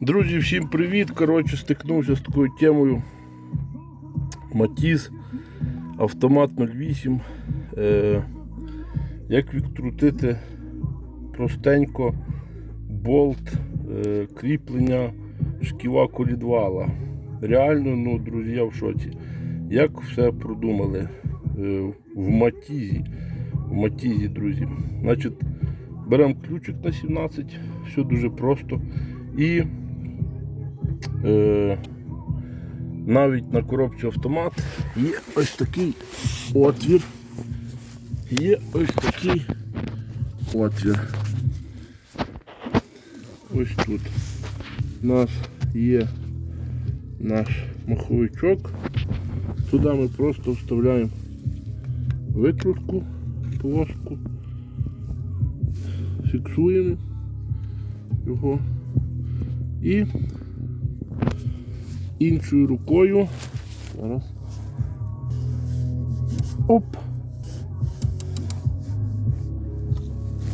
Друзі, всім привіт! Коротше, стикнувся з такою темою. Матіз, автомат 08. Е, як відкрутити простенько болт е, кріплення шківа колідвала. Реально, ну, друзі, я в шоці. Як все продумали е, в матізі. В матізі, друзі. Значить, беремо ключик на 17, все дуже просто. І е, навіть на коробці автомат є ось такий отвір. Є ось такий отвір. Ось тут у нас є наш маховичок. Туди ми просто вставляємо викрутку плоску, фіксуємо його і іншою рукою. Зараз. Оп.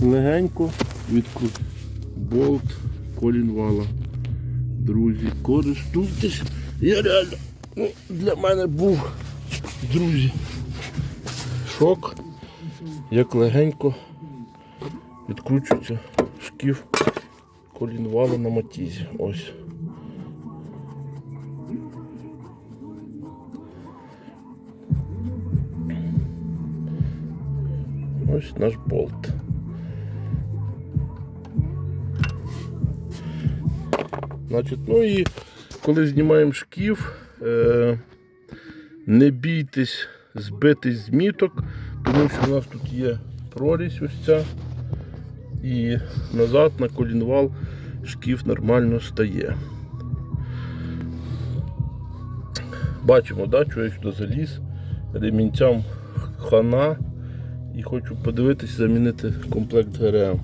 Легенько відкрут болт колінвала. Друзі, користуйтесь. Я реально ну, для мене був, друзі, шок, як легенько відкручується шкіф колінвала на матізі. Ось. Ось наш болт. Значить, ну і коли знімаємо шкіф, е, не бійтесь збитись з міток, тому що у нас тут є прорізь ось ця. І назад на колінвал шкіф нормально стає. Бачимо, да, що я сюди заліз, ремінцям хана і хочу подивитися, замінити комплект ГРМ.